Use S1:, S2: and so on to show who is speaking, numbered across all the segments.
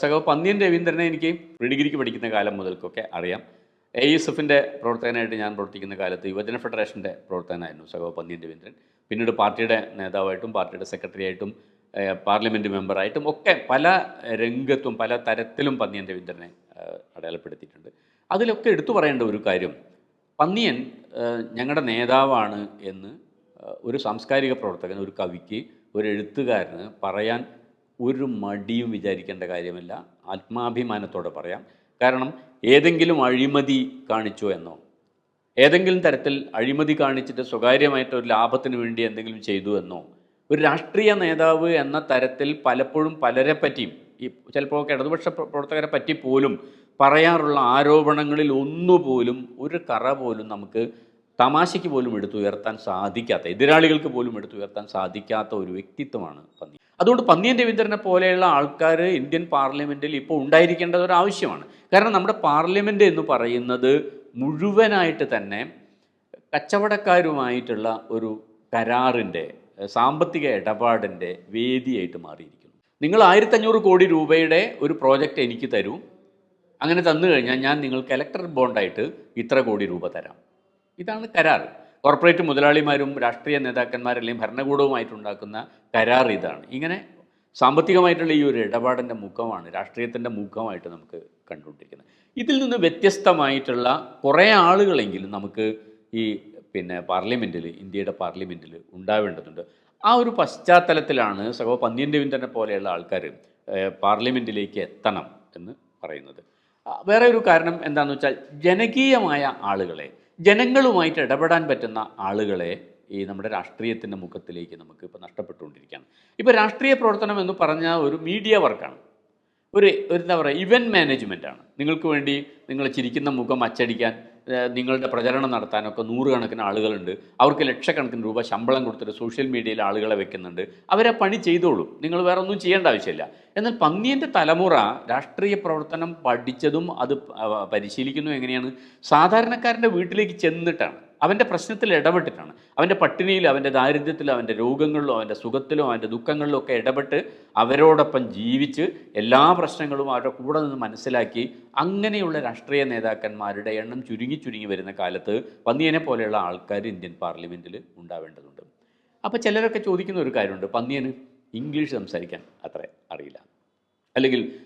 S1: സഖാവ് പന്നിയൻ രവീന്ദ്രനെ എനിക്ക് ഡിഗ്രിക്ക് പഠിക്കുന്ന കാലം മുതൽക്കൊക്കെ അറിയാം. എ എസ് എഫിന്റെ പ്രവർത്തകനായിട്ട് ഞാൻ പ്രവർത്തിക്കുന്ന കാലത്ത് യുവജന ഫെഡറേഷന്റെ പ്രവർത്തകനായിരുന്നു സഹോ പന്നിയൻ രവീന്ദ്രൻ. പിന്നീട് പാർട്ടിയുടെ നേതാവായിട്ടും പാർട്ടിയുടെ സെക്രട്ടറി ആയിട്ടും പാർലമെന്റ് മെമ്പറായിട്ടും ഒക്കെ പല രംഗത്തും പല തരത്തിലും പന്നിയൻ രവീന്ദ്രനെ അടയാളപ്പെടുത്തിയിട്ടുണ്ട്. അതിലൊക്കെ എടുത്തു പറയേണ്ട ഒരു കാര്യം പന്നിയൻ ഞങ്ങളുടെ നേതാവാണ് എന്ന് ഒരു സാംസ്കാരിക പ്രവർത്തകൻ ഒരു കവിക്ക് ഒരു എഴുത്തുകാരന് പറയാൻ ഒരു മടിയും വിചാരിക്കേണ്ട കാര്യമില്ല. ആത്മാഭിമാനത്തോടെ പറയാം. കാരണം ഏതെങ്കിലും അഴിമതി കാണിച്ചോ എന്നോ ഏതെങ്കിലും തരത്തിൽ അഴിമതി കാണിച്ചിട്ട് സ്വകാര്യമായിട്ട് ഒരു ലാഭത്തിന് വേണ്ടി എന്തെങ്കിലും ചെയ്തു എന്നോ ഒരു രാഷ്ട്രീയ നേതാവ് എന്ന തരത്തിൽ പലപ്പോഴും പലരെ പറ്റിയും ഈ ചിലപ്പോൾ ഇടതുപക്ഷ പ്ര- പ്രവർത്തകരെ പറ്റി പോലും പറയാറുള്ള ആരോപണങ്ങളിൽ ഒന്നുപോലും ഒരു കറ പോലും നമുക്ക് തമാശയ്ക്ക് പോലും എടുത്തുയർത്താൻ സാധിക്കാത്ത എതിരാളികൾക്ക് പോലും എടുത്തുയർത്താൻ സാധിക്കാത്ത ഒരു വ്യക്തിത്വമാണ് പന്നി. അതുകൊണ്ട് പന്നിയൻ രവീന്ദ്രനെ പോലെയുള്ള ആൾക്കാർ ഇന്ത്യൻ പാർലമെന്റിൽ ഇപ്പോൾ ഉണ്ടായിരിക്കേണ്ടത് ഒരു ആവശ്യമാണ്. കാരണം നമ്മുടെ പാർലമെന്റ് എന്ന് പറയുന്നത് മുഴുവനായിട്ട് തന്നെ കച്ചവടക്കാരുമായിട്ടുള്ള ഒരു കരാറിന്റെ സാമ്പത്തിക ഇടപാടിന്റെ വേദിയായിട്ട് മാറിയിരിക്കുന്നു. നിങ്ങൾ ആയിരത്തഞ്ഞൂറ് കോടി രൂപയുടെ ഒരു പ്രോജക്റ്റ് എനിക്ക് തരൂ. അങ്ങനെ തന്നു കഴിഞ്ഞാൽ ഞാൻ നിങ്ങൾക്ക് ഇലക്ട്രിക് ബോണ്ടായിട്ട് ഇത്ര കോടി രൂപ തരാം. ഇതാണ് കരാർ കോർപ്പറേറ്റ് മുതലാളിമാരും രാഷ്ട്രീയ നേതാക്കന്മാരല്ലെങ്കിൽ ഭരണകൂടവുമായിട്ടുണ്ടാക്കുന്ന കരാർ ഇതാണ്. ഇങ്ങനെ സാമ്പത്തികമായിട്ടുള്ള ഈ ഒരു ഇടപാടിന്റെ മുഖമാണ് രാഷ്ട്രീയത്തിന്റെ മുഖമായിട്ട് നമുക്ക് കണ്ടുകൊണ്ടിരിക്കുന്നത്. ഇതിൽ നിന്ന് വ്യത്യസ്തമായിട്ടുള്ള കുറേ ആളുകളെങ്കിലും നമുക്ക് ഈ പിന്നെ പാർലമെന്റിൽ ഇന്ത്യയുടെ പാർലമെന്റിൽ ഉണ്ടാവേണ്ടതുണ്ട്. ആ ഒരു പശ്ചാത്തലത്തിലാണ് സഹോ പന്ന്യൻ രവീന്ദ്രനെ പോലെയുള്ള ആൾക്കാർ പാർലമെന്റിലേക്ക് എത്തണം എന്ന് പറയുന്നത്. വേറെ ഒരു കാരണം എന്താണെന്ന് വെച്ചാൽ ജനകീയമായ ആളുകളെ ജനങ്ങളുമായിട്ട് ഇടപെടാൻ പറ്റുന്ന ആളുകളെ ഈ നമ്മുടെ രാഷ്ട്രീയത്തിന്റെ മുഖത്തിലേക്ക് നമുക്ക് ഇപ്പോൾ നഷ്ടപ്പെട്ടുകൊണ്ടിരിക്കുകയാണ്. ഇപ്പോൾ രാഷ്ട്രീയ പ്രവർത്തനം എന്ന് പറഞ്ഞാൽ ഒരു മീഡിയ വർക്കാണ്. ഒരു എന്താ പറയുക ഇവന്റ് മാനേജ്മെന്റാണ്. നിങ്ങൾക്ക് വേണ്ടി നിങ്ങൾ ചിരിക്കുന്ന മുഖം അച്ചടിക്കാൻ നിങ്ങളുടെ പ്രചരണം നടത്താനൊക്കെ നൂറുകണക്കിന് ആളുകളുണ്ട്. അവർക്ക് ലക്ഷക്കണക്കിന് രൂപ ശമ്പളം കൊടുത്തിട്ട് സോഷ്യൽ മീഡിയയിൽ ആളുകളെ വെക്കുന്നുണ്ട്. അവരെ പണി ചെയ്തോളൂ. നിങ്ങൾ വേറെ ഒന്നും ചെയ്യേണ്ട ആവശ്യമില്ല. എന്നാൽ പന്നിയന്റെ തലമുറ രാഷ്ട്രീയ പ്രവർത്തനം പഠിച്ചതും അത് പരിശീലിക്കുന്നതും എങ്ങനെയാണ്? സാധാരണക്കാരന്റെ വീട്ടിലേക്ക് ചെന്നിട്ടാണ്. അവന്റെ പ്രശ്നത്തിൽ ഇടപെട്ടിട്ടാണ്. അവന്റെ പട്ടിണിയിലും അവന്റെ ദാരിദ്ര്യത്തിലും അവന്റെ രോഗങ്ങളിലും അവന്റെ സുഖത്തിലും അവന്റെ ദുഃഖങ്ങളിലും ഒക്കെ ഇടപെട്ട് അവരോടൊപ്പം ജീവിച്ച് എല്ലാ പ്രശ്നങ്ങളും അവരുടെ കൂടെ നിന്ന് മനസ്സിലാക്കി അങ്ങനെയുള്ള രാഷ്ട്രീയ നേതാക്കന്മാരുടെ എണ്ണം ചുരുങ്ങി ചുരുങ്ങി വരുന്ന കാലത്ത് പന്നിയനെ പോലെയുള്ള ആൾക്കാർ ഇന്ത്യൻ പാർലമെന്റിൽ ഉണ്ടാവേണ്ടതുണ്ട്. അപ്പോൾ ചിലരൊക്കെ ചോദിക്കുന്ന ഒരു കാര്യമുണ്ട്. പന്നിയന് ഇംഗ്ലീഷ് സംസാരിക്കാൻ അത്ര അറിയില്ല. അല്ലെങ്കിൽ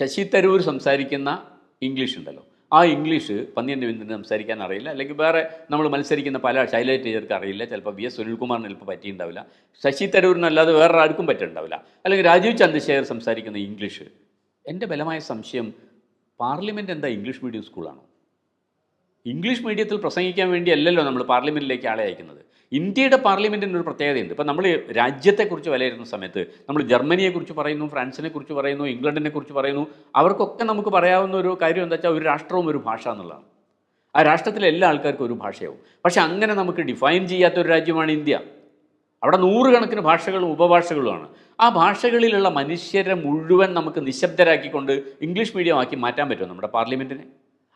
S1: ശശി തരൂർ സംസാരിക്കുന്ന ഇംഗ്ലീഷ് ഉണ്ടല്ലോ. ആ ഇംഗ്ലീഷ് പന്നിയൻ രവീന്ദ്രന് സംസാരിക്കാൻ അറിയില്ല. അല്ലെങ്കിൽ വേറെ നമ്മൾ മത്സരിക്കുന്ന പല ശൈല ടീച്ചർക്ക് അറിയില്ല. ചിലപ്പോൾ വി എസ് സുനിൽകുമാറിന് ചിലപ്പോൾ പറ്റിയിട്ടുണ്ടാവില്ല. ശശി തരൂരിനല്ലാതെ വേറെ ആർക്കും പറ്റിയിട്ടുണ്ടാവില്ല. അല്ലെങ്കിൽ രാജീവ് ചന്ദ്രശേഖർ സംസാരിക്കുന്ന ഇംഗ്ലീഷ്. എന്റെ ബലമായ സംശയം പാർലമെന്റ് എന്താ ഇംഗ്ലീഷ് മീഡിയം സ്കൂളാണോ? ഇംഗ്ലീഷ് മീഡിയത്തിൽ പ്രസംഗിക്കാൻ വേണ്ടിയല്ലല്ലോ നമ്മൾ പാർലമെന്റിലേക്ക് ആളെ അയക്കുന്നത്. ഇന്ത്യയുടെ പാർലമെന്റിന് ഒരു പ്രത്യേകതയുണ്ട്. ഇപ്പം നമ്മൾ രാജ്യത്തെക്കുറിച്ച് വിലയിരുന്ന സമയത്ത് നമ്മൾ ജർമ്മനിയെക്കുറിച്ച് പറയുന്നു ഫ്രാൻസിനെക്കുറിച്ച് പറയുന്നു ഇംഗ്ലണ്ടിനെക്കുറിച്ച് പറയുന്നു അവർക്കൊക്കെ നമുക്ക് പറയാവുന്ന ഒരു കാര്യം എന്താ വെച്ചാൽ ഒരു രാഷ്ട്രവും ഒരു ഭാഷ എന്നുള്ളതാണ്. ആ രാഷ്ട്രത്തിലെ എല്ലാ ആൾക്കാർക്കും ഒരു ഭാഷയാവും. പക്ഷെ അങ്ങനെ നമുക്ക് ഡിഫൈൻ ചെയ്യാത്ത ഒരു രാജ്യമാണ് ഇന്ത്യ. അവിടെ നൂറുകണക്കിന് ഭാഷകളും ഉപഭാഷകളുമാണ്. ആ ഭാഷകളിലുള്ള മനുഷ്യരെ മുഴുവൻ നമുക്ക് നിശബ്ദരാക്കിക്കൊണ്ട് ഇംഗ്ലീഷ് മീഡിയം ആക്കി മാറ്റാൻ പറ്റുമോ നമ്മുടെ പാർലമെന്റിനെ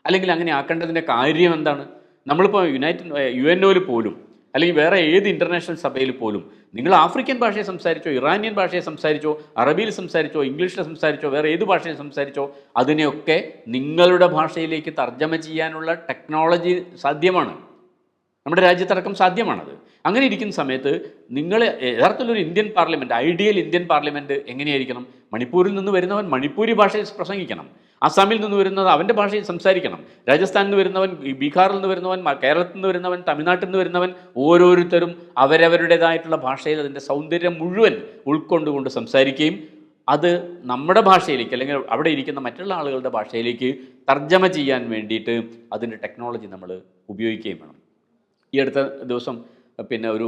S1: അല്ലെങ്കിൽ അങ്ങനെ ആക്കേണ്ടതിന്റെ കാര്യം എന്താണ്? നമ്മളിപ്പോൾ യുണൈറ്റഡ് യു എൻ ഒയിൽ പോലും അല്ലെങ്കിൽ വേറെ ഏത് ഇന്റർനാഷണൽ സഭയിൽ പോലും. നിങ്ങൾ ആഫ്രിക്കൻ ഭാഷയെ സംസാരിച്ചോ ഇറാനിയൻ ഭാഷയെ സംസാരിച്ചോ അറബിയിൽ സംസാരിച്ചോ ഇംഗ്ലീഷിൽ സംസാരിച്ചോ വേറെ ഏത് ഭാഷയിൽ സംസാരിച്ചോ അതിനെയൊക്കെ നിങ്ങളുടെ ഭാഷയിലേക്ക് തർജമ ചെയ്യാനുള്ള ടെക്നോളജി സാധ്യമാണ്. നമ്മുടെ രാജ്യത്തടക്കം സാധ്യമാണത്. അങ്ങനെ ഇരിക്കുന്ന സമയത്ത് നിങ്ങൾ യഥാർത്ഥത്തിൽ ഒരു Indian parliament ideal Indian parliament എങ്ങനെയായിരിക്കണം? മണിപ്പൂരിൽ നിന്ന് വരുന്നവൻ മണിപ്പൂരി ഭാഷയിൽ പ്രസംഗിക്കണം. അസാമിൽ നിന്ന് വരുന്നത് അവന്റെ ഭാഷയിൽ സംസാരിക്കണം. രാജസ്ഥാനിൽ നിന്ന് വരുന്നവൻ ബീഹാറിൽ നിന്ന് വരുന്നവൻ കേരളത്തിൽ നിന്ന് വരുന്നവൻ തമിഴ്നാട്ടിൽ നിന്ന് വരുന്നവൻ ഓരോരുത്തരും അവരവരുടേതായിട്ടുള്ള ഭാഷയിൽ അതിന്റെ സൗന്ദര്യം മുഴുവൻ ഉൾക്കൊണ്ടുകൊണ്ട് സംസാരിക്കുകയും അത് നമ്മുടെ ഭാഷയിലേക്ക് അല്ലെങ്കിൽ അവിടെ ഇരിക്കുന്ന മറ്റുള്ള ആളുകളുടെ ഭാഷയിലേക്ക് തർജമ ചെയ്യാൻ വേണ്ടിയിട്ട് അതിന്റെ ടെക്നോളജി നമ്മൾ ഉപയോഗിക്കുകയും വേണം. ഈ അടുത്ത ദിവസം പിന്നെ ഒരു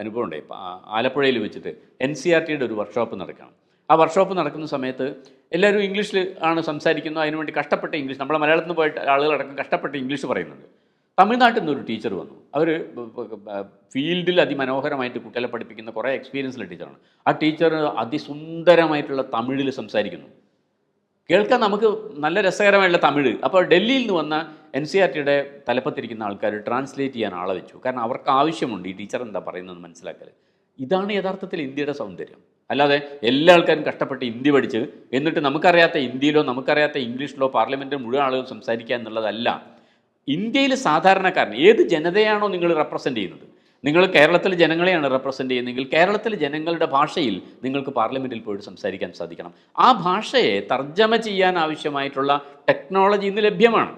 S1: അനുഭവം ഉണ്ടായി ആലപ്പുഴയിൽ വെച്ചിട്ട് എൻ സി ആർ ടിയുടെ ഒരു വർക്ക്ഷോപ്പ് നടക്കണം. ആ വർക്ക്ഷോപ്പ് നടക്കുന്ന സമയത്ത് എല്ലാവരും ഇംഗ്ലീഷിൽ ആണ് സംസാരിക്കുന്നത് അതിനുവേണ്ടി കഷ്ടപ്പെട്ട ഇംഗ്ലീഷ് നമ്മളെ മലയാളത്തിൽ നിന്ന് പോയിട്ട് ആളുകളടക്കം കഷ്ടപ്പെട്ട ഇംഗ്ലീഷ് പറയുന്നുണ്ട്. തമിഴ്നാട്ടിൽ നിന്ന് ഒരു ടീച്ചർ വന്നു. അവർ ഫീൽഡിൽ അതിമനോഹരമായിട്ട് കുട്ടികളെ പഠിപ്പിക്കുന്ന കുറേ എക്സ്പീരിയൻസ് ഉള്ള ടീച്ചറാണ് ആ ടീച്ചർ അതിസുന്ദരമായിട്ടുള്ള തമിഴിൽ സംസാരിക്കുന്നു. കേൾക്കാൻ നമുക്ക് നല്ല രസകരമായിട്ടുള്ള തമിഴ്. അപ്പോൾ ഡൽഹിയിൽ നിന്ന് വന്ന എൻ സി ആർ ടിയുടെ തലപ്പത്തിരിക്കുന്ന ആൾക്കാർ ട്രാൻസ്ലേറ്റ് ചെയ്യാൻ ആളെ വെച്ചു. കാരണം അവർക്ക് ആവശ്യമുണ്ട്. ഈ ടീച്ചർ എന്താ പറയുന്നത് മനസ്സിലാക്കൽ ഇതാണ് യഥാർത്ഥത്തിൽ ഇന്ത്യയുടെ സൗന്ദര്യം. അല്ലാതെ എല്ലാ ആൾക്കാരും കഷ്ടപ്പെട്ട് ഹിന്ദി പഠിച്ച് എന്നിട്ട് നമുക്കറിയാത്ത ഹിന്ദിയിലോ നമുക്കറിയാത്ത ഇംഗ്ലീഷിലോ പാർലമെന്റിൽ മുഴുവൻ ആളുകൾ സംസാരിക്കുക എന്നുള്ളതല്ല. ഇന്ത്യയിൽ സാധാരണക്കാരൻ ഏത് ജനതയാണോ നിങ്ങൾ റെപ്രസെന്റ് ചെയ്യുന്നത്? നിങ്ങൾ കേരളത്തിലെ ജനങ്ങളെയാണ് റെപ്രസെന്റ് ചെയ്യുന്നതെങ്കിൽ കേരളത്തിലെ ജനങ്ങളുടെ ഭാഷയിൽ നിങ്ങൾക്ക് പാർലമെന്റിൽ പോയിട്ട് സംസാരിക്കാൻ സാധിക്കണം. ആ ഭാഷയെ തർജമ ചെയ്യാൻ ആവശ്യമായിട്ടുള്ള ടെക്നോളജി ഇന്ന് ലഭ്യമാണ്.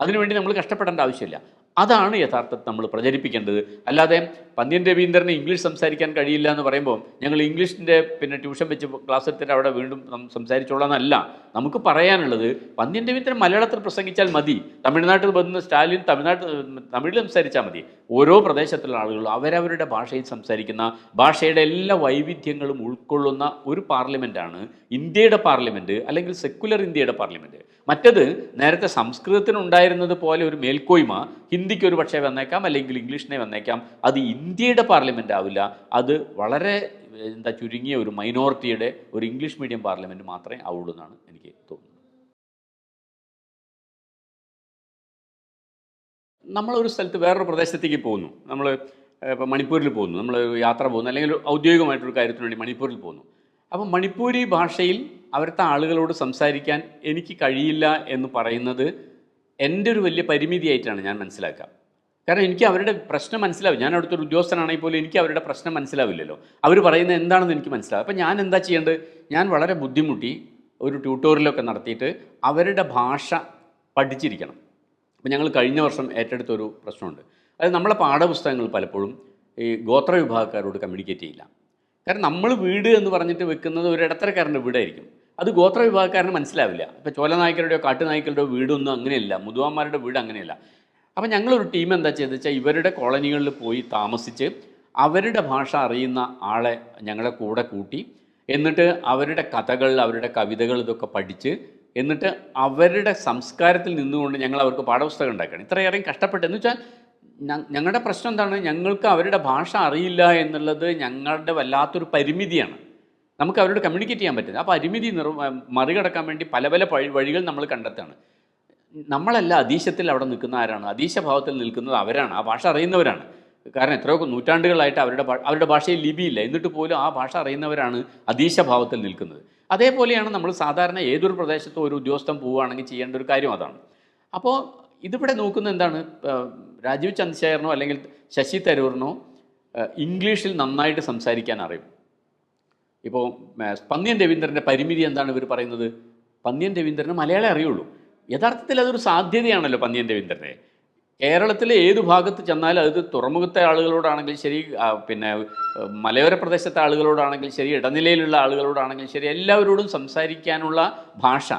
S1: അതിനുവേണ്ടി നമ്മൾ കഷ്ടപ്പെടേണ്ട ആവശ്യമില്ല. അതാണ് യഥാർത്ഥത്തിൽ നമ്മൾ പ്രചരിപ്പിക്കേണ്ടത്. അല്ലാതെ പന്ന്യൻ രവീന്ദ്രന് ഇംഗ്ലീഷ് സംസാരിക്കാൻ കഴിയില്ല എന്ന് പറയുമ്പോൾ ഞങ്ങൾ ഇംഗ്ലീഷിന്റെ പിന്നെ ട്യൂഷൻ വെച്ച് ക്ലാസ് എടുത്തിട്ട് അവിടെ വീണ്ടും സംസാരിച്ചോളാന്നല്ല നമുക്ക് പറയാനുള്ളത് പന്ത്യൻ രവീന്ദ്രൻ മലയാളത്തിൽ പ്രസംഗിച്ചാൽ മതി. തമിഴ്നാട്ടിൽ വന്ന് സ്റ്റാലിൻ തമിഴ്നാട്ടിൽ തമിഴിൽ സംസാരിച്ചാൽ മതി. ഓരോ പ്രദേശത്തുള്ള ആളുകളും അവരവരുടെ ഭാഷയിൽ സംസാരിക്കുന്ന ഭാഷയുടെ എല്ലാ വൈവിധ്യങ്ങളും ഉൾക്കൊള്ളുന്ന ഒരു പാർലമെന്റാണ് ഇന്ത്യയുടെ പാർലമെന്റ് അല്ലെങ്കിൽ സെക്യുലർ ഇന്ത്യയുടെ പാർലമെന്റ്. മറ്റത് നേരത്തെ സംസ്കൃതത്തിനുണ്ടായിരുന്നത് പോലെ ഒരു മേൽക്കോയ്മ ഹിന്ദിക്ക് ഒരു പക്ഷേ വന്നേക്കാം അല്ലെങ്കിൽ ഇംഗ്ലീഷിനെ വന്നേക്കാം. അത് ഇന്ത്യയുടെ പാർലമെന്റ് ആവില്ല. അത് വളരെ എന്താ ചുരുങ്ങിയ ഒരു മൈനോറിറ്റിയുടെ ഒരു ഇംഗ്ലീഷ് മീഡിയം പാർലമെന്റ് മാത്രമേ ആവുള്ളൂ എന്നാണ് എനിക്ക് തോന്നുന്നത്. നമ്മളൊരു സ്ഥലത്ത് വേറൊരു പ്രദേശത്തേക്ക് പോകുന്നു. നമ്മൾ ഇപ്പോൾ മണിപ്പൂരിൽ പോകുന്നു. നമ്മൾ യാത്ര പോകുന്നു. അല്ലെങ്കിൽ ഔദ്യോഗികമായിട്ടൊരു കാര്യത്തിന് വേണ്ടി മണിപ്പൂരിൽ പോകുന്നു. അപ്പം മണിപ്പൂരി ഭാഷയിൽ അവിടുത്തെ ആളുകളോട് സംസാരിക്കാൻ എനിക്ക് കഴിയില്ല എന്ന് പറയുന്നത് എന്റെ ഒരു വലിയ പരിമിതിയായിട്ടാണ് ഞാൻ മനസ്സിലാക്കുക. കാരണം എനിക്ക് അവരുടെ പ്രശ്നം മനസ്സിലാവും. ഞാൻ അവിടുത്തെ ഒരു ഉദ്യോഗസ്ഥനാണെങ്കിൽ പോലും എനിക്ക് അവരുടെ പ്രശ്നം മനസ്സിലാവില്ലല്ലോ. അവർ പറയുന്നത് എന്താണെന്ന് എനിക്ക് മനസ്സിലാവും. അപ്പം ഞാൻ എന്താ ചെയ്യേണ്ടത്? ഞാൻ വളരെ ബുദ്ധിമുട്ടി ഒരു ട്യൂട്ടോറിയലൊക്കെ നടത്തിയിട്ട് അവരുടെ ഭാഷ പഠിച്ചിരിക്കണം. അപ്പോൾ ഞങ്ങൾ കഴിഞ്ഞ വർഷം ഏറ്റെടുത്ത ഒരു പ്രശ്നമുണ്ട്. അത് നമ്മളെ പാഠപുസ്തകങ്ങൾ പലപ്പോഴും ഈ ഗോത്ര വിഭാഗക്കാരോട് കമ്മ്യൂണിക്കേറ്റ് ചെയ്യില്ല. കാരണം നമ്മൾ വീട് എന്ന് പറഞ്ഞിട്ട് വെക്കുന്നത് ഒരു ഇടത്തരക്കാരന്റെ വീടായിരിക്കും. അത് ഗോത്ര വിഭാഗക്കാരന് മനസ്സിലാവില്ല. ഇപ്പോൾ ചോലനായ്ക്കരുടെയോ കാട്ടുനായ്ക്കളുടെയോ വീടൊന്നും അങ്ങനെയല്ല. മുതുവാന്മാരുടെ വീട് അങ്ങനെയല്ല. അപ്പോൾ ഞങ്ങളൊരു ടീം എന്താ ചെയ്തത് വെച്ചാൽ ഇവരുടെ കോളനികളിൽ പോയി താമസിച്ച് അവരുടെ ഭാഷ അറിയുന്ന ആളെ ഞങ്ങളുടെ കൂടെ കൂട്ടി എന്നിട്ട് അവരുടെ കഥകൾ അവരുടെ കവിതകൾ ഇതൊക്കെ പഠിച്ച് എന്നിട്ട് അവരുടെ സംസ്കാരത്തിൽ നിന്നുകൊണ്ട് ഞങ്ങൾ അവർക്ക് പാഠപുസ്തകം ഉണ്ടാക്കുകയാണ്. ഇത്രയേറെ കഷ്ടപ്പെട്ടെന്ന് വെച്ചാൽ ഞങ്ങളുടെ പ്രശ്നം എന്താണ്? ഞങ്ങൾക്ക് അവരുടെ ഭാഷ അറിയില്ല എന്നുള്ളത് ഞങ്ങളുടെ വല്ലാത്തൊരു പരിമിതിയാണ്. നമുക്ക് അവരോട് കമ്മ്യൂണിക്കേറ്റ് ചെയ്യാൻ പറ്റില്ല. ആ പരിമിതി നിർ മറികടക്കാൻ വേണ്ടി പല പല വഴികൾ നമ്മൾ കണ്ടെത്താണ് നമ്മളല്ല അതീശത്തിൽ അവിടെ നിൽക്കുന്ന ആരാണ്? അതീശഭാവത്തിൽ നിൽക്കുന്നത് അവരാണ്. ആ ഭാഷ അറിയുന്നവരാണ്. കാരണം എത്രയോ നൂറ്റാണ്ടുകളായിട്ട് അവരുടെ അവരുടെ ഭാഷയിൽ ലിപിയില്ല. എന്നിട്ട് പോലും ആ ഭാഷ അറിയുന്നവരാണ് അതീശഭാവത്തിൽ നിൽക്കുന്നത്. അതേപോലെയാണ് നമ്മൾ സാധാരണ ഏതൊരു പ്രദേശത്തും ഒരു ഉദ്യോഗസ്ഥൻ പോവുകയാണെങ്കിൽ ചെയ്യേണ്ട ഒരു കാര്യം അതാണ്. അപ്പോൾ ഇതിവിടെ നോക്കുന്നത് എന്താണ്? രാജീവ് ചന്ദ്രശേഖരനോ അല്ലെങ്കിൽ ശശി തരൂറിനോ ഇംഗ്ലീഷിൽ നന്നായിട്ട് സംസാരിക്കാൻ അറിയും. ഇപ്പോൾ പന്ന്യൻ രവീന്ദ്രന്റെ പരിമിതി എന്താണ് ഇവർ പറയുന്നത്? പന്ന്യൻ രവീന്ദ്രന് മലയാളം അറിയുള്ളൂ. യഥാർത്ഥത്തിൽ അതൊരു സാധ്യതയാണല്ലോ പന്നിയൻ രവീന്ദ്രനെ കേരളത്തിലെ ഏത് ഭാഗത്ത് ചെന്നാലും അത് തുറമുഖത്തെ ആളുകളോടാണെങ്കിൽ ശരി പിന്നെ മലയോര പ്രദേശത്തെ ആളുകളോടാണെങ്കിൽ ശരി ഇടനിലയിലുള്ള ആളുകളോടാണെങ്കിൽ ശരി എല്ലാവരോടും സംസാരിക്കാനുള്ള ഭാഷ.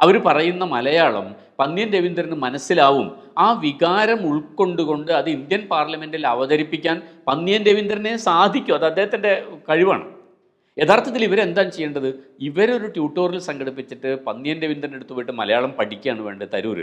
S1: അവർ പറയുന്ന മലയാളം പന്നിയൻ രവീന്ദ്രന് മനസ്സിലാവും. ആ വികാരം ഉൾക്കൊണ്ടുകൊണ്ട് അത് ഇന്ത്യൻ പാർലമെന്റിൽ അവതരിപ്പിക്കാൻ പന്നിയൻ രവീന്ദ്രനെ സാധിക്കും. അത് അദ്ദേഹത്തിന്റെ കഴിവാണ്. യഥാർത്ഥത്തിൽ ഇവരെന്താണ് ചെയ്യേണ്ടത്? ഇവരൊരു ട്യൂട്ടോറിയൽ സംഘടിപ്പിച്ചിട്ട് പന്നിയൻ രവീന്ദ്രന്റെ അടുത്ത് പോയിട്ട് മലയാളം പഠിക്കുകയാണ് വേണ്ടത് തരൂർ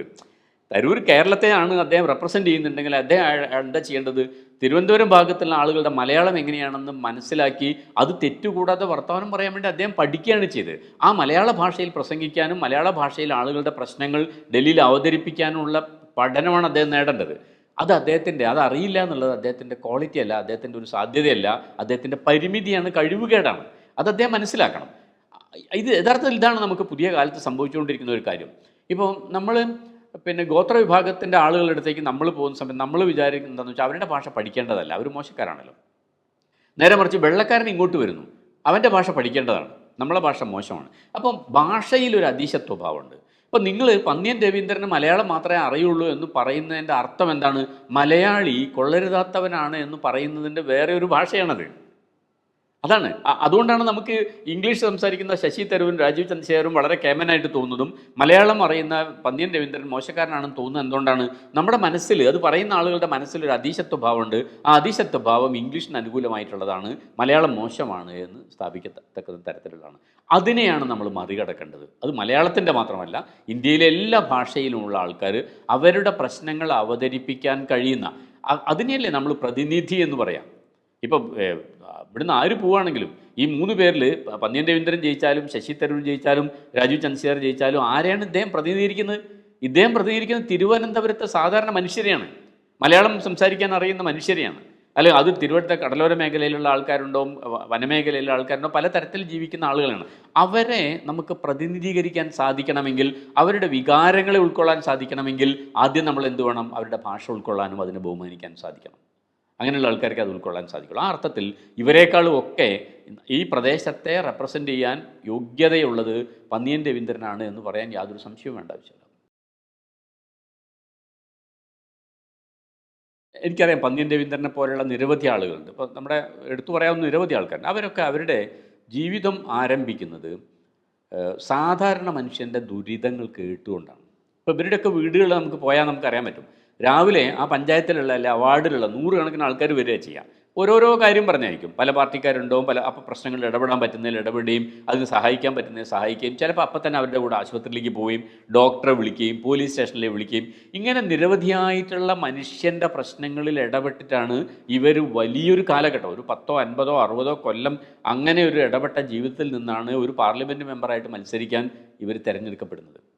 S1: തരൂർ കേരളത്തെയാണ് അദ്ദേഹം റെപ്രസെന്റ് ചെയ്യുന്നുണ്ടെങ്കിൽ അദ്ദേഹം എന്താ ചെയ്യേണ്ടത്? തിരുവനന്തപുരം ഭാഗത്തുള്ള ആളുകളുടെ മലയാളം എങ്ങനെയാണെന്ന് മനസ്സിലാക്കി അത് തെറ്റുകൂടാതെ വർത്തമാനം പറയാൻ വേണ്ടി അദ്ദേഹം പഠിക്കുകയാണ് ചെയ്തത്. ആ മലയാള ഭാഷയിൽ പ്രസംഗിക്കാനും മലയാള ഭാഷയിൽ ആളുകളുടെ പ്രശ്നങ്ങൾ ഡൽഹിയിൽ അവതരിപ്പിക്കാനുമുള്ള പഠനമാണ് അദ്ദേഹം നേടേണ്ടത്. അത് അദ്ദേഹത്തിന്റെ അത് അറിയില്ല എന്നുള്ളത് അദ്ദേഹത്തിന്റെ ക്വാളിറ്റി അല്ല അദ്ദേഹത്തിന്റെ ഒരു സാധ്യതയല്ല അദ്ദേഹത്തിന്റെ പരിമിതിയാണ് കഴിവുകേടാണ്. അത് അദ്ദേഹം മനസ്സിലാക്കണം. ഇത് യഥാർത്ഥത്തിൽ ഇതാണ് നമുക്ക് പുതിയ കാലത്ത് സംഭവിച്ചുകൊണ്ടിരിക്കുന്ന ഒരു കാര്യം. ഇപ്പോൾ നമ്മൾ പിന്നെ ഗോത്ര വിഭാഗത്തിന്റെ ആളുകളുടെ അടുത്തേക്ക് നമ്മൾ പോകുന്ന സമയത്ത് നമ്മൾ വിചാരിക്കുന്നത് വെച്ചാൽ അവരുടെ ഭാഷ പഠിക്കേണ്ടതല്ല. അവർ മോശക്കാരാണല്ലോ. നേരെ മറിച്ച് വെള്ളക്കാരൻ ഇങ്ങോട്ട് വരുന്നു. അവന്റെ ഭാഷ പഠിക്കേണ്ടതാണ്. നമ്മളെ ഭാഷ മോശമാണ്. അപ്പം ഭാഷയിൽ ഒരു അതീശത്വഭാവമുണ്ട്. അപ്പം നിങ്ങൾ പന്നിയൻ രവീന്ദ്രന് മലയാളം മാത്രമേ അറിയുള്ളൂ എന്ന് പറയുന്നതിന്റെ അർത്ഥം എന്താണ്? മലയാളി കൊള്ളരുതാത്തവനാണ് എന്ന് പറയുന്നതിന്റെ വേറെ ഒരു ഭാഷയാണത്. അതാണ്. അതുകൊണ്ടാണ് നമുക്ക് ഇംഗ്ലീഷ് സംസാരിക്കുന്ന ശശി തരൂരും രാജീവ് ചന്ദ്രശേഖരും വളരെ കേമനായിട്ട് തോന്നുന്നതും മലയാളം അറിയുന്ന പന്ന്യൻ രവീന്ദ്രൻ മോശക്കാരനാണെന്ന് തോന്നുന്നത് എന്തുകൊണ്ടാണ്? നമ്മുടെ മനസ്സിൽ അത് പറയുന്ന ആളുകളുടെ മനസ്സിൽ ഒരു അതീശത്വ ഭാവമുണ്ട് ആ അതീശത്വ ഭാവം ഇംഗ്ലീഷിന് അനുകൂലമായിട്ടുള്ളതാണ്. മലയാളം മോശമാണ് എന്ന് സ്ഥാപിക്കത്തക്ക തരത്തിലുള്ളതാണ്. അതിനെയാണ് നമ്മൾ മറികടക്കേണ്ടത്. അത് മലയാളത്തിന്റെ മാത്രമല്ല ഇന്ത്യയിലെ എല്ലാ ഭാഷയിലുമുള്ള ആൾക്കാർ അവരുടെ പ്രശ്നങ്ങൾ അവതരിപ്പിക്കാൻ കഴിയുന്ന അതിനെയല്ലേ നമ്മൾ പ്രതിനിധി എന്ന് പറയാം. ഇപ്പം ഇവിടുന്ന് ആര് പോവുകയാണെങ്കിലും ഈ മൂന്ന് പേരിൽ പന്നിയൻ രവീന്ദ്രൻ ജയിച്ചാലും ശശി തരൂർ ജയിച്ചാലും രാജീവ് ചന്ദ്രശേഖർ ജയിച്ചാലും ആരെയാണ് ഇദ്ദേഹം പ്രതിനിധീകരിക്കുന്നത്? ഇദ്ദേഹം പ്രതികരിക്കുന്നത് തിരുവനന്തപുരത്തെ സാധാരണ മനുഷ്യരെയാണ്. മലയാളം സംസാരിക്കാൻ അറിയുന്ന മനുഷ്യരെയാണ്. അല്ലെങ്കിൽ അത് തിരുവനന്തപുരത്തെ കടലോര മേഖലയിലുള്ള ആൾക്കാരുണ്ടോ വനമേഖലയിലുള്ള ആൾക്കാരുണ്ടോ പല തരത്തിൽ ജീവിക്കുന്ന ആളുകളാണ്. അവരെ നമുക്ക് പ്രതിനിധീകരിക്കാൻ സാധിക്കണമെങ്കിൽ അവരുടെ വികാരങ്ങളെ ഉൾക്കൊള്ളാൻ സാധിക്കണമെങ്കിൽ ആദ്യം നമ്മൾ എന്ത് വേണം? അവരുടെ ഭാഷ ഉൾക്കൊള്ളാനും അതിനെ ബഹുമാനിക്കാൻ സാധിക്കണം. അങ്ങനെയുള്ള ആൾക്കാർക്ക് അത് ഉൾക്കൊള്ളാൻ സാധിക്കുള്ളൂ. ആ അർത്ഥത്തിൽ ഇവരെക്കാളും ഒക്കെ ഈ പ്രദേശത്തെ റെപ്രസെന്റ് ചെയ്യാൻ യോഗ്യതയുള്ളത് പന്നിയൻ രവീന്ദ്രനാണ് എന്ന് പറയാൻ യാതൊരു സംശയവും വേണ്ട ആവശ്യമില്ല. എനിക്കറിയാം പന്ന്യൻ രവീന്ദ്രനെ പോലെയുള്ള നിരവധി ആളുകളുണ്ട്. ഇപ്പോൾ നമ്മുടെ എടുത്തു പറയാവുന്ന നിരവധി ആൾക്കാരുണ്ട്. അവരൊക്കെ അവരുടെ ജീവിതം ആരംഭിക്കുന്നത് സാധാരണ മനുഷ്യന്റെ ദുരിതങ്ങൾ കേട്ടുകൊണ്ടാണ്. ഇപ്പോൾ ഇവരുടെയൊക്കെ വീടുകൾ നമുക്ക് പോയാൽ നമുക്കറിയാൻ പറ്റും. രാവിലെ ആ പഞ്ചായത്തിലുള്ള അല്ലെ അവാർഡിലുള്ള വാർഡിലുള്ള നൂറുകണക്കിന് ആൾക്കാർ വരിക ചെയ്യാം. ഓരോരോ കാര്യം പറഞ്ഞായിരിക്കും. പല പാർട്ടിക്കാരുണ്ടാവും പല അപ്പോൾ പ്രശ്നങ്ങളിൽ ഇടപെടാൻ പറ്റുന്നതിൽ ഇടപെടുകയും അതിന് സഹായിക്കാൻ പറ്റുന്നതിൽ സഹായിക്കുകയും ചിലപ്പോൾ അപ്പം തന്നെ അവരുടെ കൂടെ ആശുപത്രിയിലേക്ക് പോവുകയും ഡോക്ടറെ വിളിക്കുകയും പോലീസ് സ്റ്റേഷനിലേക്ക് വിളിക്കുകയും ഇങ്ങനെ നിരവധിയായിട്ടുള്ള മനുഷ്യന്റെ പ്രശ്നങ്ങളിൽ ഇടപെട്ടിട്ടാണ് ഇവർ വലിയൊരു കാലഘട്ടം ഒരു പത്തോ അൻപതോ അറുപതോ കൊല്ലം അങ്ങനെ ഒരു ഇടപെട്ട ജീവിതത്തിൽ നിന്നാണ് ഒരു പാർലമെന്റ് മെമ്പറായിട്ട് മത്സരിക്കാൻ ഇവർ തിരഞ്ഞെടുക്കപ്പെടുന്നത്.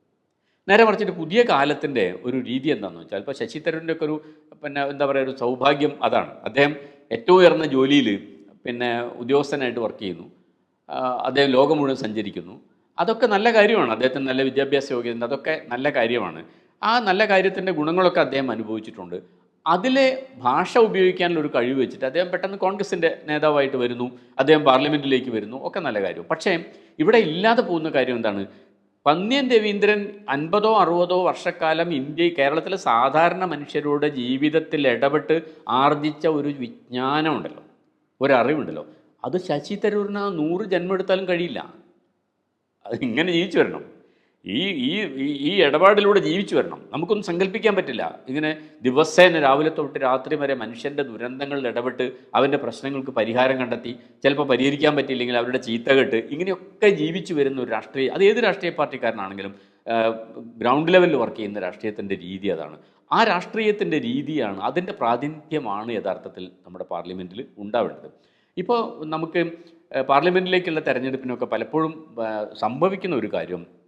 S1: നേരെ മറിച്ചിട്ട് പുതിയ കാലത്തിന്റെ ഒരു രീതി എന്താണെന്ന് വെച്ചാൽ ഇപ്പോൾ ശശി തരൂരിന്റെ ഒക്കെ ഒരു പിന്നെ എന്താ പറയുക ഒരു സൗഭാഗ്യം അതാണ്. അദ്ദേഹം ഏറ്റവും ഉയർന്ന ജോലിയിൽ പിന്നെ ഉദ്യോഗസ്ഥനായിട്ട് വർക്ക് ചെയ്യുന്നു. അദ്ദേഹം ലോകം മുഴുവൻ സഞ്ചരിക്കുന്നു. അതൊക്കെ നല്ല കാര്യമാണ്. അദ്ദേഹത്തിന് നല്ല വിദ്യാഭ്യാസ യോഗ്യത അതൊക്കെ നല്ല കാര്യമാണ്. ആ നല്ല കാര്യത്തിന്റെ ഗുണങ്ങളൊക്കെ അദ്ദേഹം അനുഭവിച്ചിട്ടുണ്ട്. അതിലെ ഭാഷ ഉപയോഗിക്കാനുള്ള ഒരു കഴിവ് വെച്ചിട്ട് അദ്ദേഹം പെട്ടെന്ന് കോൺഗ്രസിന്റെ നേതാവായിട്ട് വരുന്നു. അദ്ദേഹം പാർലമെന്റിലേക്ക് വരുന്നു. ഒക്കെ നല്ല കാര്യം പക്ഷേ ഇവിടെ ഇല്ലാതെ പോകുന്ന കാര്യം എന്താണ്? പന്ന്യൻ രവീന്ദ്രൻ അൻപതോ അറുപതോ വർഷക്കാലം ഇന്ത്യ കേരളത്തിലെ സാധാരണ മനുഷ്യരുടെ ജീവിതത്തിൽ ഇടപെട്ട് ആർജിച്ച ഒരു വിജ്ഞാനമുണ്ടല്ലോ ഒരറിവുണ്ടല്ലോ. അത് ശശി തരൂരിന് നൂറ് ജന്മം എടുത്താലും കഴിയില്ല. അത് ഇങ്ങനെ ജീവിച്ചു വരണം. ഈ ഈ ഈ- ഇടപാടിലൂടെ ജീവിച്ചു വരണം. നമുക്കൊന്നും സങ്കല്പിക്കാൻ പറ്റില്ല. ഇങ്ങനെ ദിവസേന രാവിലെ തൊട്ട് രാത്രി വരെ മനുഷ്യന്റെ ദുരന്തങ്ങളിൽ ഇടപെട്ട് അവന്റെ പ്രശ്നങ്ങൾക്ക് പരിഹാരം കണ്ടെത്തി ചിലപ്പോൾ പരിഹരിക്കാൻ പറ്റിയില്ലെങ്കിൽ അവരുടെ ചീത്ത കെട്ട് ഇങ്ങനെയൊക്കെ ജീവിച്ചു വരുന്ന ഒരു രാഷ്ട്രീയ അത് ഏത് രാഷ്ട്രീയ പാർട്ടിക്കാരനാണെങ്കിലും ഗ്രൗണ്ട് ലെവലിൽ വർക്ക് ചെയ്യുന്ന രാഷ്ട്രീയത്തിന്റെ രീതി അതാണ്. ആ രാഷ്ട്രീയത്തിന്റെ രീതിയാണ് അതിന്റെ പ്രാതിനിധ്യമാണ് യഥാർത്ഥത്തിൽ നമ്മുടെ പാർലമെന്റിൽ ഉണ്ടാവേണ്ടത്. ഇപ്പോൾ നമുക്ക് പാർലമെന്റിലേക്കുള്ള തെരഞ്ഞെടുപ്പിനൊക്കെ പലപ്പോഴും സംഭവിക്കുന്ന ഒരു കാര്യം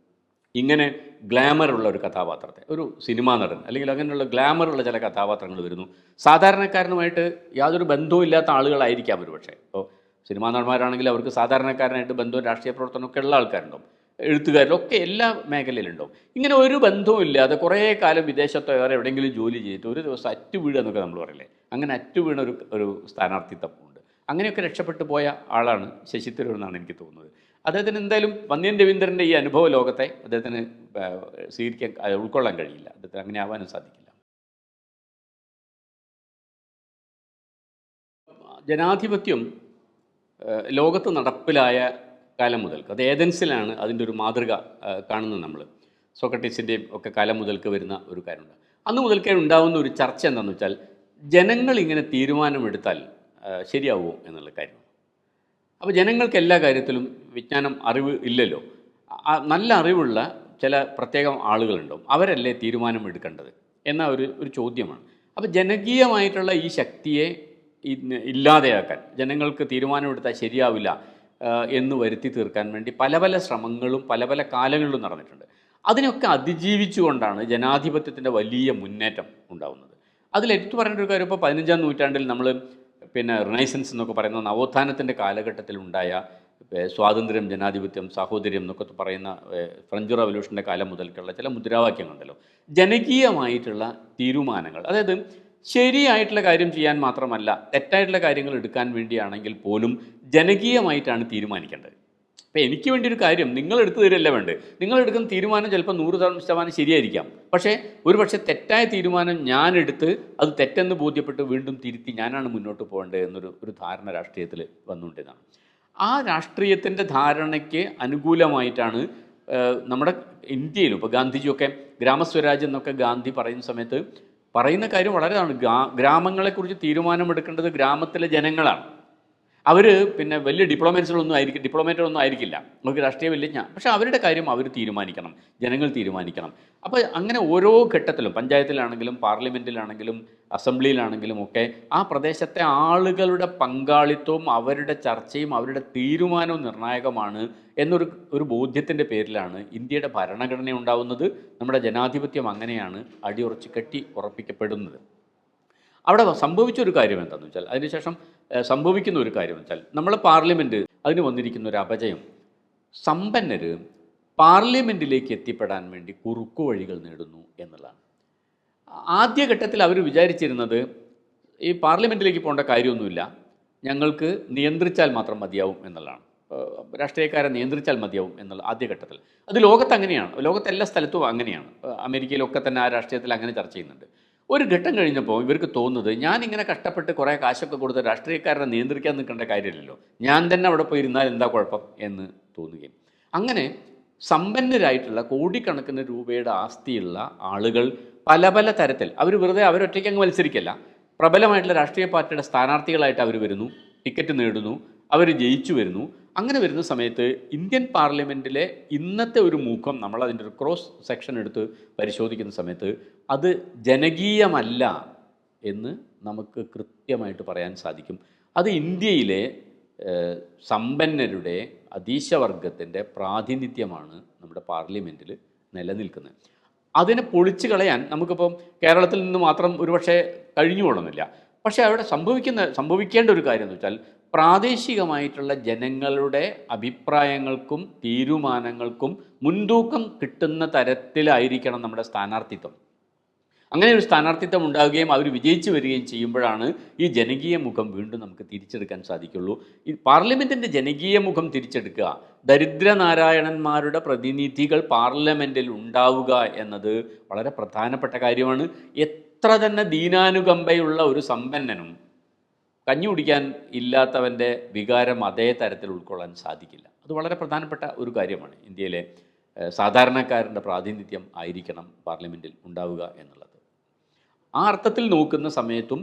S1: ഇങ്ങനെ ഗ്ലാമർ ഉള്ള ഒരു കഥാപാത്രത്തെ ഒരു സിനിമാ നടൻ അല്ലെങ്കിൽ അങ്ങനെയുള്ള ഗ്ലാമർ ഉള്ള ചില കഥാപാത്രങ്ങൾ വരുന്നു. സാധാരണക്കാരനുമായിട്ട് യാതൊരു ബന്ധവും ഇല്ലാത്ത ആളുകളായിരിക്കാം ഒരു പക്ഷേ ഇപ്പോൾ സിനിമാ നടന്മാരാണെങ്കിൽ അവർക്ക് സാധാരണക്കാരനായിട്ട് ബന്ധവും രാഷ്ട്രീയ പ്രവർത്തനമൊക്കെ ഉള്ള ആൾക്കാരുണ്ടാവും. എഴുത്തുകാരിലൊക്കെ എല്ലാ മേഖലയിലുണ്ടാവും. ഇങ്ങനെ ഒരു ബന്ധവും ഇല്ലാതെ കുറേ കാലം വിദേശത്തോ വേറെ എവിടെയെങ്കിലും ജോലി ചെയ്തിട്ട് ഒരു ദിവസം അറ്റു വീഴുക എന്നൊക്കെ നമ്മൾ പറയില്ലേ? അങ്ങനെ അറ്റു വീണ ഒരു ഒരു സ്ഥാനാർത്ഥിത്വം ഉണ്ട് അങ്ങനെയൊക്കെ രക്ഷപ്പെട്ടു പോയ ആളാണ് ശശി തരൂർ എന്നാണ് എനിക്ക് തോന്നുന്നത്. അദ്ദേഹത്തിന് എന്തായാലും വന്യൻ രവീന്ദ്രന്റെ ഈ അനുഭവ ലോകത്തെ അദ്ദേഹത്തിന് സ്വീകരിക്കാൻ ഉൾക്കൊള്ളാൻ കഴിയില്ല. അദ്ദേഹത്തിന് അങ്ങനെ ആവാനും സാധിക്കില്ല. ജനാധിപത്യം ലോകത്ത് നടപ്പിലായ കാലം മുതൽക്ക് അത് ഏതൻസിലാണ് അതിന്റെ ഒരു മാതൃക കാണുന്നത് നമ്മൾ സോക്രട്ടീസിന്റെയും ഒക്കെ കാലം മുതൽക്ക് വരുന്ന ഒരു കാര്യമുണ്ട്. അന്ന് മുതൽക്കേ ഉണ്ടാവുന്ന ഒരു ചർച്ച എന്താണെന്ന് വെച്ചാൽ ജനങ്ങൾ ഇങ്ങനെ തീരുമാനമെടുത്താൽ ശരിയാവുമോ എന്നുള്ള കാര്യം അപ്പോൾ ജനങ്ങൾക്ക് എല്ലാ കാര്യത്തിലും വിജ്ഞാനം അറിവ് ഇല്ലല്ലോ. നല്ല അറിവുള്ള ചില പ്രത്യേകം ആളുകളുണ്ടാവും. അവരല്ലേ തീരുമാനം എടുക്കേണ്ടത് എന്ന ഒരു ഒരു ചോദ്യമാണ്. അപ്പോൾ ജനകീയമായിട്ടുള്ള ഈ ശക്തിയെ ഇല്ലാതെയാക്കാൻ ജനങ്ങൾക്ക് തീരുമാനമെടുത്താൽ ശരിയാവില്ല എന്ന് വരുത്തി തീർക്കാൻ വേണ്ടി പല പല ശ്രമങ്ങളും പല പല കാലങ്ങളിലും നടന്നിട്ടുണ്ട്. അതിനൊക്കെ അതിജീവിച്ചുകൊണ്ടാണ് ജനാധിപത്യത്തിന്റെ വലിയ മുന്നേറ്റം ഉണ്ടാകുന്നത് അതിൽ എടുത്തു ഒരു കാര്യം ഇപ്പോൾ പതിനഞ്ചാം നൂറ്റാണ്ടിൽ നമ്മൾ പിന്നെ റിനൈസൻസ് എന്നൊക്കെ പറയുന്ന നവോത്ഥാനത്തിന്റെ കാലഘട്ടത്തിൽ ഉണ്ടായ സ്വാതന്ത്ര്യം ജനാധിപത്യം സാഹോദര്യം എന്നൊക്കെ പറയുന്ന ഫ്രഞ്ച് റവല്യൂഷന്റെ കാലം മുതൽക്കുള്ള ചില മുദ്രാവാക്യങ്ങളുണ്ടല്ലോ. ജനകീയമായിട്ടുള്ള തീരുമാനങ്ങൾ അതായത് ശരിയായിട്ടുള്ള കാര്യം ചെയ്യാൻ മാത്രമല്ല തെറ്റായിട്ടുള്ള കാര്യങ്ങൾ എടുക്കാൻ വേണ്ടിയാണെങ്കിൽ പോലും ജനകീയമായിട്ടാണ് തീരുമാനിക്കേണ്ടത്. ഇപ്പം എനിക്ക് വേണ്ടി ഒരു കാര്യം നിങ്ങൾ എടുത്തു തരില്ല വേണ്ടത്? നിങ്ങൾ എടുക്കുന്ന തീരുമാനം ചിലപ്പോൾ നൂറ് ശതമാനം ശരിയായിരിക്കാം. പക്ഷേ ഒരു പക്ഷേ തെറ്റായ തീരുമാനം ഞാനെടുത്ത് അത് തെറ്റെന്ന് ബോധ്യപ്പെട്ട് വീണ്ടും തിരുത്തി ഞാനാണ് മുന്നോട്ട് പോകേണ്ടത് എന്നൊരു ഒരു ധാരണ രാഷ്ട്രീയത്തിൽ വന്നുകൊണ്ടിരുന്നതാണ്. ആ രാഷ്ട്രീയത്തിന്റെ ധാരണയ്ക്ക് അനുകൂലമായിട്ടാണ് നമ്മുടെ ഇന്ത്യയിലും ഇപ്പോൾ ഗാന്ധിജിയൊക്കെ ഗ്രാമസ്വരാജ് എന്നൊക്കെ ഗാന്ധി പറയുന്ന സമയത്ത് പറയുന്ന കാര്യം വളരെ ഗ്രാ ഗ്രാമങ്ങളെക്കുറിച്ച് തീരുമാനമെടുക്കേണ്ടത് ഗ്രാമത്തിലെ ജനങ്ങളാണ്. അവർ പിന്നെ വലിയ ഡിപ്ലോമാറ്റ്സുകളൊന്നും ആയിരിക്കും ഡിപ്ലോമാറ്റുകളൊന്നും ആയിരിക്കില്ല. നമുക്ക് രാഷ്ട്രീയ വലിയ പക്ഷേ അവരുടെ കാര്യം അവർ തീരുമാനിക്കണം. ജനങ്ങൾ തീരുമാനിക്കണം. അപ്പോൾ അങ്ങനെ ഓരോ ഘട്ടത്തിലും പഞ്ചായത്തിലാണെങ്കിലും പാർലമെന്റിലാണെങ്കിലും അസംബ്ലിയിലാണെങ്കിലും ഒക്കെ ആ പ്രദേശത്തെ ആളുകളുടെ പങ്കാളിത്തവും അവരുടെ ചർച്ചയും അവരുടെ തീരുമാനവും നിർണായകമാണ് എന്നൊരു ഒരു ബോധ്യത്തിന്റെ പേരിലാണ് ഇന്ത്യയുടെ ഭരണഘടന ഉണ്ടാവുന്നത് നമ്മുടെ ജനാധിപത്യം അങ്ങനെയാണ് അടിയുറച്ച് കെട്ടി ഉറപ്പിക്കപ്പെടുന്നത്. അവിടെ സംഭവിച്ച ഒരു കാര്യം എന്താണെന്ന് വെച്ചാൽ അതിനുശേഷം സംഭവിക്കുന്ന ഒരു കാര്യം വെച്ചാൽ നമ്മൾ പാർലമെന്റ് അതിന് വന്നിരിക്കുന്ന ഒരു അപജയം. സമ്പന്നർ പാർലമെന്റിലേക്ക് എത്തിപ്പെടാൻ വേണ്ടി കുറുക്കു വഴികൾ നേടുന്നു എന്നുള്ളതാണ്. ആദ്യഘട്ടത്തിൽ അവർ വിചാരിച്ചിരുന്നത് ഈ പാർലമെന്റിലേക്ക് പോകേണ്ട കാര്യമൊന്നുമില്ല. ഞങ്ങൾക്ക് നിയന്ത്രിച്ചാൽ മാത്രം മതിയാവും എന്നുള്ളതാണ്. രാഷ്ട്രീയക്കാരെ നിയന്ത്രിച്ചാൽ മതിയാവും എന്നുള്ള ആദ്യഘട്ടത്തിൽ. അത് ലോകത്ത് അങ്ങനെയാണ്. ലോകത്തെല്ലാ സ്ഥലത്തും അങ്ങനെയാണ്. അമേരിക്കയിലൊക്കെ തന്നെ ആ രാഷ്ട്രീയത്തിൽ അങ്ങനെ ചർച്ച ചെയ്യുന്നുണ്ട്. ഒരു ഘട്ടം കഴിഞ്ഞപ്പോൾ ഇവർക്ക് തോന്നുന്നത് ഞാൻ ഇങ്ങനെ കഷ്ടപ്പെട്ട് കുറേ കാശൊക്കെ കൊടുത്ത് രാഷ്ട്രീയക്കാരനെ നിയന്ത്രിക്കാൻ നിൽക്കേണ്ട കാര്യമില്ലല്ലോ. ഞാൻ തന്നെ അവിടെ പോയി ഇരുന്നാൽ എന്താ കുഴപ്പം എന്ന് തോന്നുകയും. അങ്ങനെ സമ്പന്നരായിട്ടുള്ള കോടിക്കണക്കിന് രൂപയുടെ ആസ്തിയുള്ള ആളുകൾ പല പല തരത്തിൽ അവർ വെറുതെ അവരൊറ്റയ്ക്ക് അങ്ങ് മത്സരിക്കല്ല പ്രബലമായിട്ടുള്ള രാഷ്ട്രീയ പാർട്ടിയുടെ സ്ഥാനാർത്ഥികളായിട്ട് അവർ വരുന്നു ടിക്കറ്റ് നേടുന്നു അവർ ജയിച്ചു വരുന്നു. അങ്ങനെ വരുന്ന സമയത്ത് ഇന്ത്യൻ പാർലമെന്റിലെ ഇന്നത്തെ ഒരു മൂക്കം നമ്മൾ അതിന്റെ ഒരു ക്രോസ് സെക്ഷൻ എടുത്ത് പരിശോധിക്കുന്ന സമയത്ത് അത് ജനകീയമല്ല എന്ന് നമുക്ക് കൃത്യമായിട്ട് പറയാൻ സാധിക്കും. അത് ഇന്ത്യയിലെ സമ്പന്നരുടെ അതീശവർഗത്തിന്റെ പ്രാതിനിധ്യമാണ് നമ്മുടെ പാർലമെന്റിൽ നിലനിൽക്കുന്നത്. അതിനെ പൊളിച്ചു കളയാൻ നമുക്കിപ്പം കേരളത്തിൽ നിന്ന് മാത്രം ഒരുപക്ഷെ കഴിഞ്ഞു പോകണമെന്നില്ല പക്ഷേ അവിടെ സംഭവിക്കുന്ന സംഭവിക്കേണ്ട ഒരു കാര്യം എന്ന് വെച്ചാൽ പ്രാദേശികമായിട്ടുള്ള ജനങ്ങളുടെ അഭിപ്രായങ്ങൾക്കും തീരുമാനങ്ങൾക്കും മുൻതൂക്കം കിട്ടുന്ന തരത്തിലായിരിക്കണം നമ്മുടെ സ്ഥാനാർത്ഥിത്വം. അങ്ങനെ ഒരു സ്ഥാനാർത്ഥിത്വം ഉണ്ടാവുകയും അവർ വിജയിച്ചു വരികയും ചെയ്യുമ്പോഴാണ് ഈ ജനകീയ മുഖം വീണ്ടും നമുക്ക് തിരിച്ചെടുക്കാൻ സാധിക്കുള്ളൂ. ഈ പാർലമെന്റിന്റെ ജനകീയ മുഖം തിരിച്ചെടുക്കുക ദരിദ്രനാരായണന്മാരുടെ പ്രതിനിധികൾ പാർലമെന്റിൽ ഉണ്ടാവുക എന്നത് വളരെ പ്രധാനപ്പെട്ട കാര്യമാണ്. എത്ര തന്നെ ദീനാനുകമ്പയുള്ള ഒരു സമ്പന്നനും കഞ്ഞി കുടിക്കാൻ ഇല്ലാത്തവന്റെ വികാരം അതേ തരത്തിൽ ഉൾക്കൊള്ളാൻ സാധിക്കില്ല. അത് വളരെ പ്രധാനപ്പെട്ട ഒരു കാര്യമാണ്. ഇന്ത്യയിലെ സാധാരണക്കാരന്റെ പ്രാതിനിധ്യം ആയിരിക്കണം പാർലമെന്റിൽ ഉണ്ടാവുക എന്നുള്ളത്. ആ അർത്ഥത്തിൽ നോക്കുന്ന സമയത്തും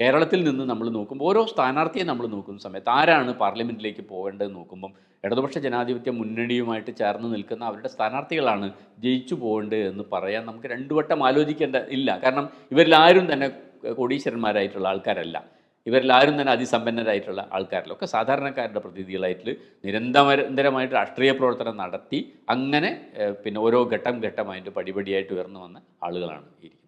S1: കേരളത്തിൽ നിന്ന് നമ്മൾ നോക്കുമ്പോൾ ഓരോ സ്ഥാനാർത്ഥിയെ നമ്മൾ നോക്കുന്ന സമയത്ത് ആരാണ് പാർലമെന്റിലേക്ക് പോകേണ്ടത് നോക്കുമ്പം ഇടതുപക്ഷ ജനാധിപത്യ മുന്നണിയുമായിട്ട് ചേർന്ന് നിൽക്കുന്ന അവരുടെ സ്ഥാനാർത്ഥികളാണ് ജയിച്ചു പോകേണ്ടത് എന്ന് പറയാൻ നമുക്ക് രണ്ടു വട്ടം ആലോചിക്കേണ്ട ഇല്ല. കാരണം ഇവരിലാരും തന്നെ കോടീശ്വരന്മാരായിട്ടുള്ള ആൾക്കാരല്ല. ഇവരിൽ ആരും തന്നെ അതിസമ്പന്നരായിട്ടുള്ള ആൾക്കാരിലൊക്കെ സാധാരണക്കാരുടെ പ്രതിനിധികളായിട്ട് നിരന്തരമായിട്ട് രാഷ്ട്രീയ പ്രവർത്തനം നടത്തി അങ്ങനെ പിന്നെ ഓരോ ഘട്ടം ഘട്ടമായിട്ട് പടിപടിയായിട്ട് ഉയർന്നു വന്ന ആളുകളാണ് ഇരിക്കുന്നത്